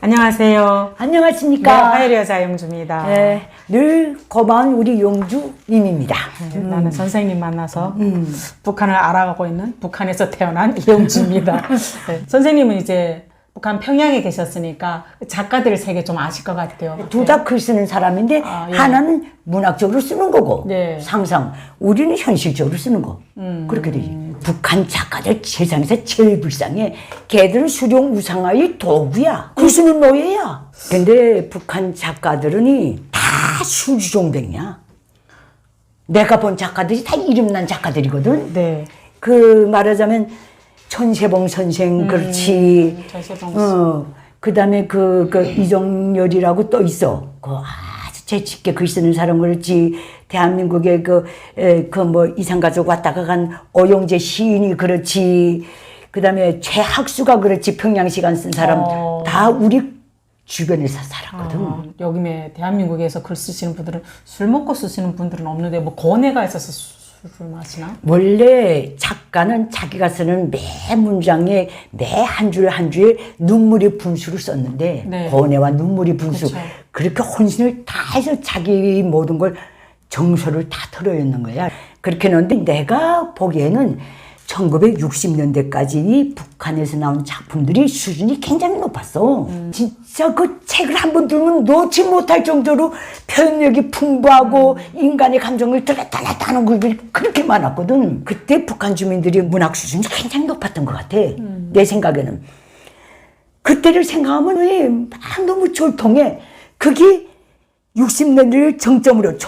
안녕하세요. 네, 안녕하십니까. 화요일 여자 영주입니다. 네, 늘 고마운 우리 용주님입니다. 네, 나는 선생님 만나서 북한을 알아가고 있는 북한에서 태어난 이영주입니다. 네, 선생님은 이제 북한 평양에 계셨으니까 작가들 세계 좀 아실 것 같아요. 둘 다 글 쓰는 사람인데 아, 예. 하나는 문학적으로 쓰는 거고 네. 음. 상상 우리는 현실적으로 쓰는 거 그렇게 되지 북한 작가들 세상에서 제일 불쌍해 걔들은 수령 우상화의 도구야 글 쓰는 노예야 근데 북한 작가들은 다 술주종뱅이야 내가 본 작가들이 다 이름난 작가들이거든 네. 그 말하자면 천세봉 선생 그렇지. 천세봉 어. 그다음에 그, 그 이정열이라고 또 있어. 그 아주 재치 있게 글 쓰는 사람 그렇지. 대한민국의 그, 에, 그뭐 이산가족 왔다가 간 오용재 시인이 그렇지. 그 다음에 최학수가 그렇지. 평양시 간 쓴 사람 어. 다 우리 주변에서 살았거든. 아, 여기에 대한민국에서 글 쓰시는 분들은 술 먹고 쓰시는 분들은 없는데 뭐 고뇌가 있어서 수- 술을 마시나? 원래 작가는 자기가 쓰는 매 문장에 매 한 줄 한 줄에 눈물의 분수를 썼는데 네. 고뇌와 눈물의 분수 그쵸. 그렇게 혼신을 다 해서 자기 모든 걸 정서를 다 털어였는 거야. 그렇게 했는데 내가 보기에는 1960년대까지 북한에서 나온 작품들이 수준이 굉장히 높았어. 진짜 그 책을 한 번 들으면 놓지 못할 정도로 표현력이 풍부하고 인간의 감정을 들었다 놨다 하는 글들이 그렇게 많았거든. 그때 북한 주민들이 문학 수준이 굉장히 높았던 것 같아. 내 생각에는. 그때를 생각하면 왜 막 너무 졸통해. 그게 60년대를 정점으로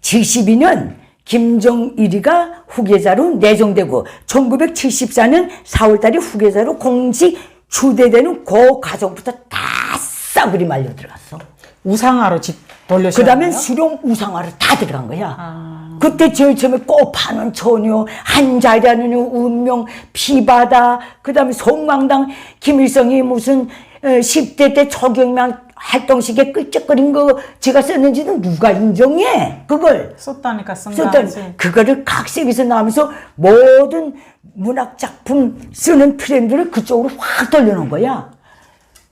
1972년 김정일이가 후계자로 내정되고 1974년 4월달에 후계자로 공식 추대되는 그 가정부터 다 싸그리 말려 들어갔어. 우상화로 집 돌려주는 그 다음에? 수령 우상화로 다 들어간 거야. 아. 그때 제일 처음에 꽃파는 처녀, 한자리하는 운명, 피바다, 그 다음에 송광당, 김일성이 무슨 어, 10대 때 초경명 활동식에 끌적거린 거 제가 썼는지는 누가 인정해? 그걸. 썼다니까 쓴 썼던 거지. 그거를 각색에서 나오면서 모든 문학 작품 쓰는 트렌드를 그쪽으로 확 돌려놓은 거야.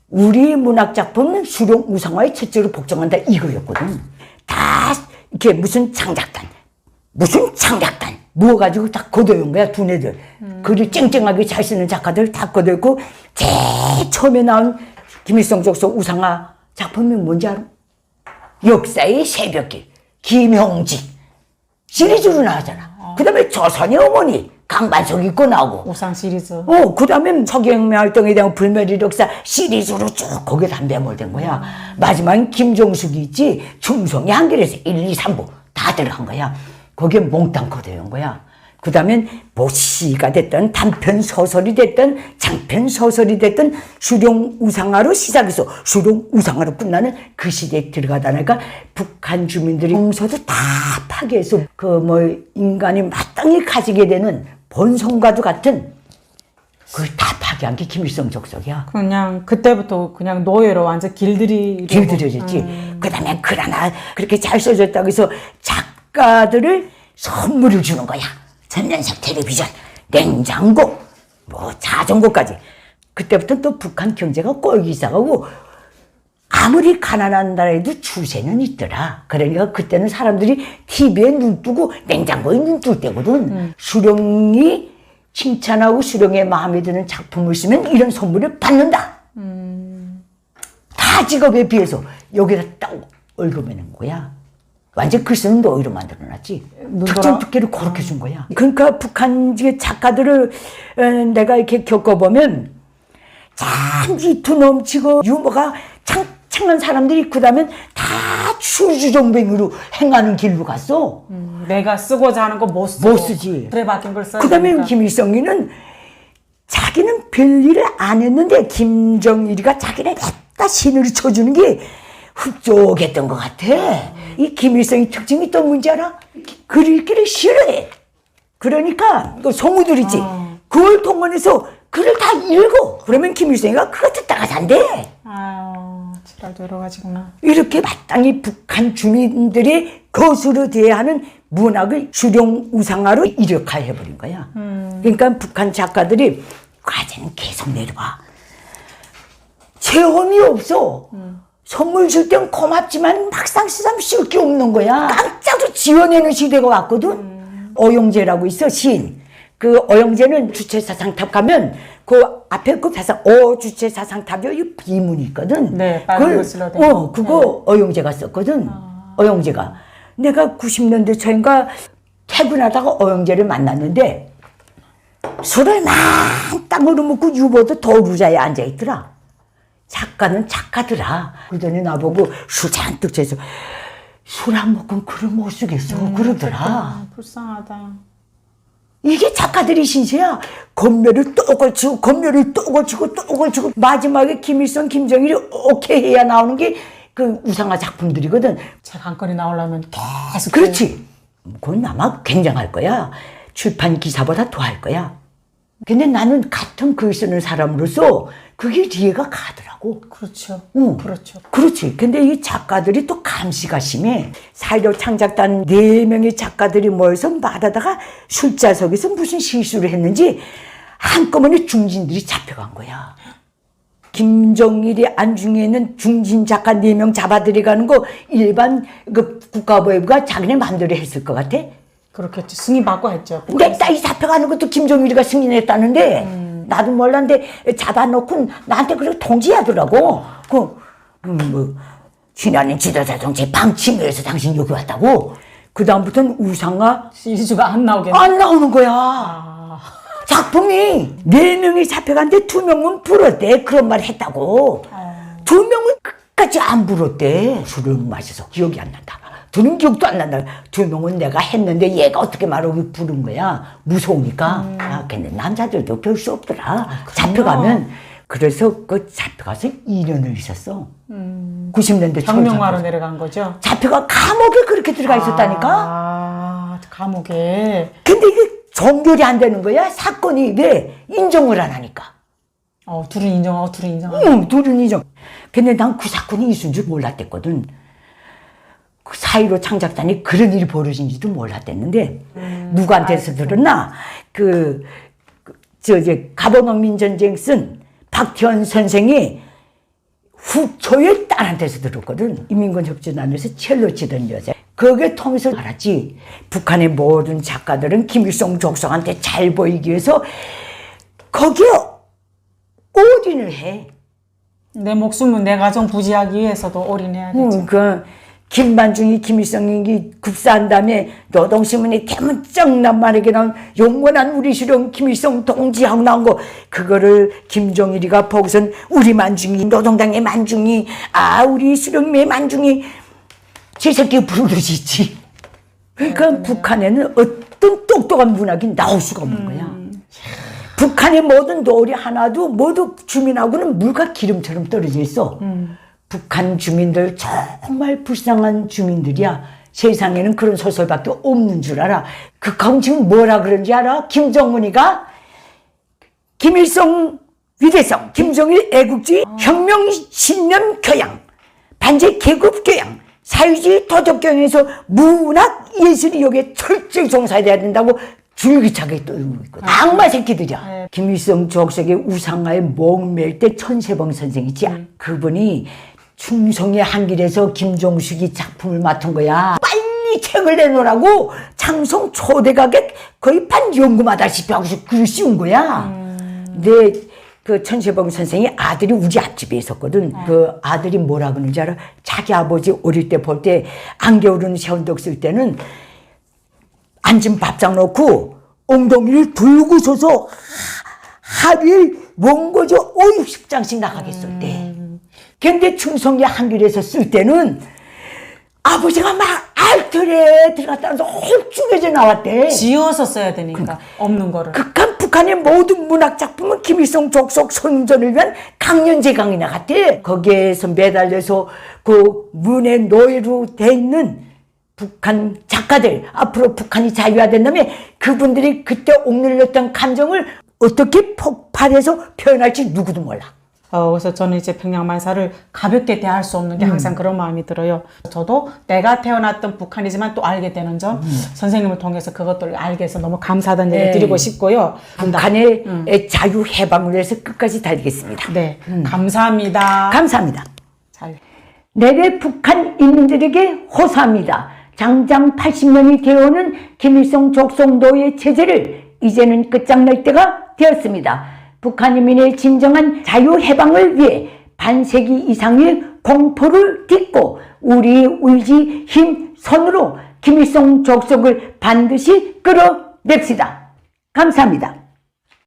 우리 문학 작품은 수령 우상화의 첫째로 복종한다 이거였거든. 다 이렇게 무슨 창작단, 무슨 창작단 모아 가지고 다 거둬온 거야 두뇌들. 글을 쨍쨍하게 잘 쓰는 작가들 다 거둬있고 제일 처음에 나온 김일성 적서 우상화 작품이 뭔지 알아? 역사의 새벽길 김형직 시리즈로 나왔잖아. 그다음에 조선의 어머니 강반석 입고 나오고. 우상 시리즈. 어, 그 다음에 서경미 활동에 대한 불멸의 역사 시리즈로 쭉 거기에 다 매몰된 거야. 마지막엔 김종숙이 있지. 충성이 한결에서 1, 2, 3부 다 들어간 거야. 거기에 몽땅 거둬온 거야. 그 다음엔 뭐 시가 됐든 단편 소설이 됐든 장편 소설이 됐든 수령 우상화로 시작해서 수령 우상화로 끝나는 그 시대에 들어가다니까 북한 주민들이 용서도 다 파괴해서 그 뭐 인간이 마땅히 가지게 되는 본성과도 같은 그걸 다 파괴한 게 김일성 적석이야. 그냥 그때부터 그냥 노예로 완전 길들이 길들여졌지. 그 다음에 글 하나 그렇게 잘 써졌다고 해서 작가들을 선물을 주는 거야. 전면색 텔레비전, 냉장고, 뭐 자전거까지. 그때부터 또 북한 경제가 꼴기 시작하고 아무리 가난한 나라에도 추세는 있더라. 그러니까 그때는 사람들이 TV에 눈 뜨고 냉장고에 눈 뜰 때거든. 수령이 칭찬하고 수령의 마음에 드는 작품을 쓰면 이런 선물을 받는다. 다 직업에 비해서 여기다 딱 얽어매는 거야. 완전 글 쓰는 노예로 만들어놨지. 특정 특기를 그렇게 준 거야. 그러니까 북한 작가들을 어, 내가 이렇게 겪어보면 참 이투 넘치고 유머가 창창한 사람들이 그다음엔 다 추주정뱅이로 행하는 길로 갔어. 음, 내가 쓰고자 하는 거 못 쓰고 못 쓰지. 그래 박힌 걸 써야 그다음에 되니까. 김일성이는 자기는 별일을 안 했는데 김정일이가 자기를 냈다 신으로 쳐주는 게 흡족했던 것 같아. 이 김일성의 특징이 또 뭔지 알아? 글 읽기를 싫어해. 그러니까 그 성우들 있지. 그걸 동원해서 글을 다 읽어. 그러면 김일성이가 그거 듣다가 잔대. 아유 지랄도 여러 가지구나. 이렇게 마땅히 북한 주민들이 것으로 대하는 문학을 수령 우상화로 이력화해버린 거야. 그러니까 북한 작가들이 과제는 계속 내려와. 체험이 없어. 선물 줄 땐 고맙지만 막상 쓰자면 쓸 게 없는 거야. 깜짝도 지어내는 시대가 왔거든. 어용제라고 있어, 시인. 그 어용제는 주체 사상탑 가면 그 앞에 그 사상, 어 주체 사상탑이 이 비문이 있거든. 네, 빨간 그걸- 글씨로 된 거. 어, 그거 어용제가 썼거든. 어용제가. 내가 90년대 초인가 퇴근하다가 어용제를 만났는데 술을 만 땅으로 먹고 유보도 도루자에 앉아 있더라. 작가는 작가더라. 그러더니 나보고 술 잔뜩 재서 술 안 먹으면 글을 못 쓰겠어. 그러더라. 아, 불쌍하다. 이게 작가들이 신세야. 건멸을 또 걸치고, 건멸을 또 걸치고, 또 걸치고. 마지막에 김일성, 김정일이 오케이 해야 나오는 게 그 우상화 작품들이거든. 책 한 건이 나오려면 계속 그렇지. 그건 아마 굉장할 거야. 출판 기사보다 더 할 거야. 근데 나는 같은 글 쓰는 사람으로서 그게 이해가 가더라고. 그렇죠. 응. 그렇죠. 그렇지. 근데 이 작가들이 또 감시가 심해. 사회적 창작단 네 명의 작가들이 모여서 말하다가 술자석에서 무슨 실수를 했는지 한꺼번에 중진들이 잡혀간 거야. 김정일이 안중에 있는 중진 작가 네 명 잡아들여가는 거 일반 그 국가보위부가 자기네 마음대로 했을 것 같아? 그렇겠지. 승인 받고 했죠. 근데 딸이 잡혀가는 것도 김정일이가 승인했다는데 나도 몰랐는데 잡아놓고 나한테 그렇게 통지하더라고. 그, 음, 뭐 지난해 지도자 정책 방침에서 당신 여기 왔다고. 그 다음부터는 우상화 시리즈가 안 나오겠네. 안 나오는 거야. 아, 작품이 네 명이 잡혀갔는데 두 명은 불었대. 그런 말 했다고. 두 명은 끝까지 안 불었대. 술을 마셔서 기억이 안 난다. 둘은 기억도 안 난다. 두 명은 내가 했는데 얘가 어떻게 말하고 부른 거야. 무서우니까. 아, 근데 남자들도 별 수 없더라. 잡혀가면. 그래서 그 잡혀가서 2년을 있었어. 90년대 초에 경명화로 잡혀서. 내려간 거죠. 잡혀가 감옥에 그렇게 들어가 있었다니까. 아, 감옥에. 근데 이게 정결이 안 되는 거야. 사건이 왜 인정을 안 하니까. 어, 둘은 인정하고 둘은 인정하고. 응, 둘은 인정. 근데 난 그 사건이 있은 줄 몰랐댔거든. 그 사이로 창작단이 그런 일이 벌어진지도 몰랐댔는데, 누구한테서 들었나? 그, 그, 저, 이제, 가보농민 전쟁 쓴 박태원 선생이 후초의 딸한테서 들었거든. 인민군 협전단에서 첼로 치던 여자. 그게 통해서 알았지. 북한의 모든 작가들은 김일성 족성한테 잘 보이기 위해서 거기에 올인을 해. 내 목숨은 내 가정 부지하기 위해서도 올인해야 되죠. 응, 그 김반중이 김일성이 급사한 다음에 노동신문에 대문짝 말에게 나온 영원한 우리 수령 김일성 동지하고 나온 거. 그거를 김정일이가 보고선 우리 만중이 노동당의 만중이 아 우리 수령의 만중이. 제 새끼 부르짖지. 그러니까 북한에는 어떤 똑똑한 문학이 나올 수가 없는 거야. 북한의 모든 노래 하나도 모두 주민하고는 물과 기름처럼 떨어져 있어. 북한 주민들 정말 불쌍한 주민들이야. 세상에는 그런 소설밖에 없는 줄 알아. 그 가운 지금 뭐라 그런지 알아? 김정은이가 김일성 위대성, 김정일 애국주의, 혁명 신념 교양, 반제 계급 교양, 사회주의 도덕 교양에서 문학 예술이 여기에 철저히 종사돼야 된다고 줄기차게 떠들고 있거든. 악마 새끼들이야. 네. 김일성 주석의 우상화에 목맬 때 천세봉 선생 있지? 그분이 충성의 한길에서 김종숙이 작품을 맡은 거야. 빨리 책을 내놓으라고 장성 초대가게 거의 반 연금하다시피 하고서 글을 씌운 거야. 근데 그 천세봉 선생이 아들이 우리 앞집에 있었거든. 그 아들이 뭐라 그러는지 알아? 자기 아버지 어릴 때 볼 때 안겨울은 세운덕 쓸 때는 앉은 밥상 놓고 엉덩이를 들고 서서 하루에 원고죠 5, 60장씩 나가게 쓸 때. 근데 충성이 한길에서 쓸 때는 아버지가 막 알뜰에 들어갔다면서 홀쭉해져 나왔대. 지어서 써야 되니까 없는 거를. 극한 북한의 모든 문학 작품은 김일성 족속 선전을 위한 강연제 강이나 같아. 거기에서 매달려서 그 문의 노예로 돼 있는 북한 작가들 앞으로 북한이 자유화된다면 그분들이 그때 옥눌렸던 감정을 어떻게 폭발해서 표현할지 누구도 몰라. 어, 그래서 저는 이제 평양만사를 가볍게 대할 수 없는 게 음. 항상 그런 마음이 들어요. 저도 내가 태어났던 북한이지만 또 알게 되는 점 선생님을 통해서 그것들을 알게 해서 너무 감사하다는 얘기 음. 네. 드리고 싶고요. 북한의 자유 해방을 위해서 끝까지 달리겠습니다. 네, 감사합니다. 감사합니다. 잘. 내래 북한 인민들에게 호소합니다. 장장 80년이 되어오는 김일성 족성도의 체제를 이제는 끝장낼 때가 되었습니다. 북한 인민의 진정한 자유 해방을 위해 반세기 이상의 공포를 딛고 우리 의지 힘 손으로 김일성 족속을 반드시 끌어냅시다. 감사합니다.